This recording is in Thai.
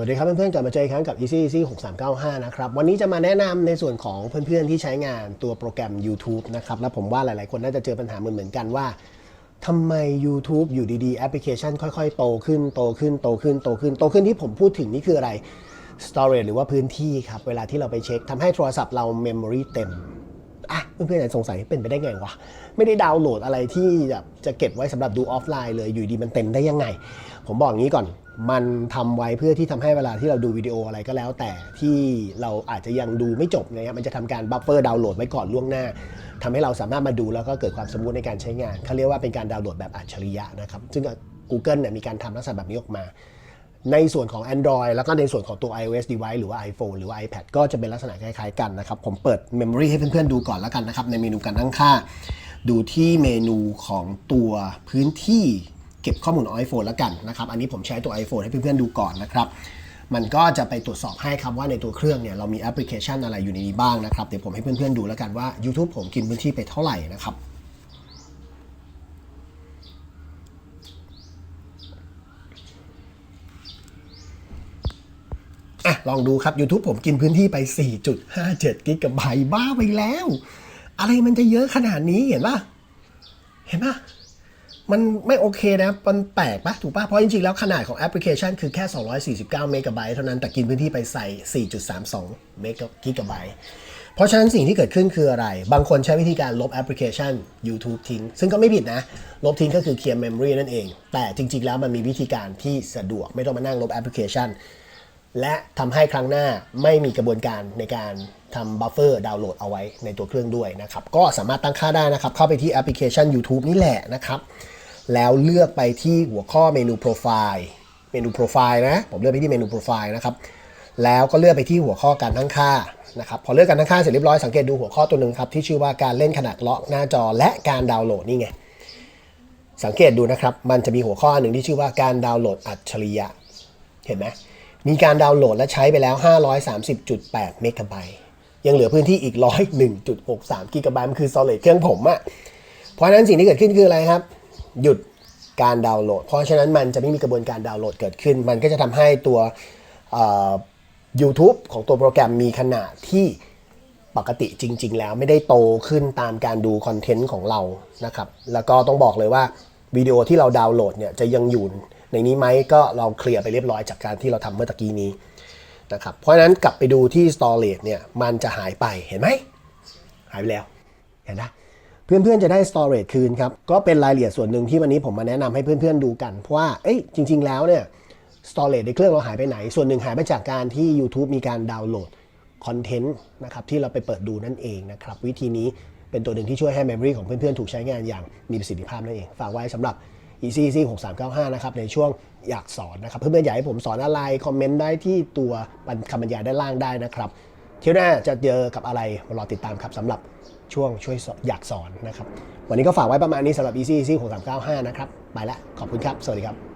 วัสดีครับเพื่อนๆกลับมาเจออีกครั้งกับ Easy Easy 6395 นะครับ วันนี้จะมาแนะนำในส่วนของเพื่อนๆที่ใช้งานตัวโปรแกรม YouTube นะครับ และผมว่าหลายๆคนน่าจะเจอปัญหาเหมือนๆกันว่าทำไม YouTube อยู่ดีๆ แอปพลิเคชันค่อยๆ โตขึ้นโตขึ้นโตขึ้นโตขึ้นโตขึ้นที่ผมพูดถึงนี่คืออะไร storage หรือว่าพื้นที่ครับ เวลาที่เราไปเช็คทำให้โทรศัพท์เรา memory เต็ม อะเพื่อนๆอาจจะสงสัยเป็นไปได้ไงวะ ไม่ได้ดาวน์โหลดอะไรที่แบบจะเก็บไว้สำหรับดูออฟไลน์เลยอยู่ดีมันเต็มได้ยังไง ผมบอกงี้ก่อน มันทำไว้เพื่อที่ทำให้เวลาที่เราดูวิดีโออะไรก็แล้ว แต่ที่เราอาจจะยังดูไม่จบเนี่ยมันจะทำการบัฟเฟอร์ดาวน์โหลดไว้ก่อนล่วงหน้าทำให้เราสามารถมาดูแล้วก็เกิดความสมูทในการใช้งานเขาเรียกว่าเป็นการดาวน์โหลดแบบอัจฉริยะนะครับซึ่ง Google เนี่ยมีการทำลักษณะแบบนี้ออกมา ในส่วนของ Android แล้วก็ในส่วนของตัว iOS device หรือว่า iPhone หรือว่า iPad ก็จะเป็นลักษณะคล้ายๆกันนะครับ ผมเปิด Memory ให้เพื่อนๆดูก่อนแล้วกันนะครับ ในเมนูการตั้งค่า ดูที่เมนูของตัวพื้นที่เก็บข้อมูลของ iPhone แล้วกันนะครับ อันนี้ผมใช้ตัว iPhone ให้เพื่อนๆดูก่อนนะครับมันก็จะไปตรวจสอบให้ครับว่าในตัวเครื่องเนี่ยเรามีแอปพลิเคชันอะไรอยู่ในนี้บ้างนะครับ เดี๋ยวผมให้เพื่อนๆดูแล้วกันว่า YouTube ผมกินพื้นที่ไปเท่าไหร่นะครับ อะลองดูครับ YouTube ผมกินพื้นที่ไป 4.57 กิกะไบต์บ้าไปแล้ว อะไรมันจะเยอะขนาดนี้เห็นป่ะเห็นป่ะมันไม่โอเคนะ มันแปลกปะถูกปะเพราะจริงๆ แล้วขนาดของแอปพลิเคชันคือแค่ 249 เมกะไบต์เท่านั้น แต่กินพื้นที่ไปใส่ 4.32 เมกะกิกะไบต์เพราะฉะนั้นสิ่งที่เกิดขึ้นคืออะไร บางคนใช้วิธีการลบแอปพลิเคชัน YouTube ทิ้ง ซึ่งก็ไม่ผิดนะ ลบทิ้งก็คือเคลียร์เมมโมรีนั่นเอง แต่จริงๆ แล้วมันมีวิธีการที่สะดวก ไม่ต้องมานั่งลบแอปพลิเคชัน และทำให้ครั้งหน้าไม่มีกระบวนการในการทำบัฟเฟอร์ดาวน์โหลดเอาไว้ในตัวเครื่องด้วยนะครับ ก็สามารถตั้งค่าได้นะครับ เข้าไปที่แอปพลิเคชัน YouTube นี่แหละนะครับ แล้วเลือกไปที่หัวข้อเมนูโปรไฟล์เมนูโปรไฟล์นะ ผมเลือกไปที่เมนูโปรไฟล์นะครับ แล้วก็เลือกไปที่หัวข้อการตั้งค่านะครับ พอเลือกการตั้งค่าเสร็จเรียบร้อย สังเกตดูหัวข้อตัวหนึ่งครับที่ชื่อว่าการเล่นขนาดล็อกหน้าจอและการดาวน์โหลดนี่ไง สังเกตดูนะครับ มันจะมีหัวข้อหนึ่งที่ชื่อว่าการดาวน์โหลดอัจฉริยะ เห็นไหม มีการดาวน์โหลดและใช้ไปแล้ว 530.8 เมกะไบต์ยังเหลือพื้นที่อีก 101.63 กิกะไบต์มันคือ solid เครื่องผมอะเพราะฉะนั้นสิ่งที่เกิดขึ้นคืออะไรครับ หยุดการดาวน์โหลด เพราะฉะนั้นมันจะไม่มีกระบวนการดาวน์โหลดเกิดขึ้น มันก็จะทำให้ตัว YouTube ของตัวโปรแกรมมีขนาดที่ปกติจริง ๆ แล้วไม่ได้โตขึ้นตามการดูคอนเทนต์ของเรานะครับ แล้วก็ต้องบอกเลยว่าวิดีโอที่เราดาวน์โหลดเนี่ยจะยังอยู่ ในนี้ไหมก็เราเคลียร์ไปเรียบร้อยจากการที่เราทำเมื่อตะกี้นี้นะครับเพราะฉะนั้นกลับไปดูที่ storage เนี่ยมันจะหายไปเห็นไหมหายไปแล้วเห็นนะเพื่อนๆจะได้ storage คืนครับ ก็เป็นรายละเอียดส่วนหนึ่งที่วันนี้ผมมาแนะนำให้เพื่อนๆดูกัน เพราะว่าเอ้ยจริง ๆ แล้วเนี่ย storage ในเครื่องเราหายไปไหน ส่วนหนึ่งหายไปจากการที่ YouTube มีการดาวน์โหลดคอนเทนต์นะครับที่เราไปเปิดดูนั่นเองนะครับวิธีนี้เป็นตัวหนึ่งที่ช่วยให้ memory ของเพื่อนๆ ถูกใช้งานอย่างมีประสิทธิภาพนั่นเอง ฝากไว้สำหรับ easy easy 6395 นะครับ ในช่วงอยากสอนนะครับ เพื่อนๆอยากให้ผมสอนอะไร คอมเมนต์ได้ที่ตัวคำบรรยายด้านล่างได้นะครับ เที่ยวหน้าจะเจอกับอะไรมารอติดตามครับสำหรับช่วงช่วยอนอยากสอนนะครับ วันนี้ก็ฝากไว้ประมาณนี้สำหรับ easy easy 6395 นะครับ ไปละขอบคุณครับ สวัสดีครับ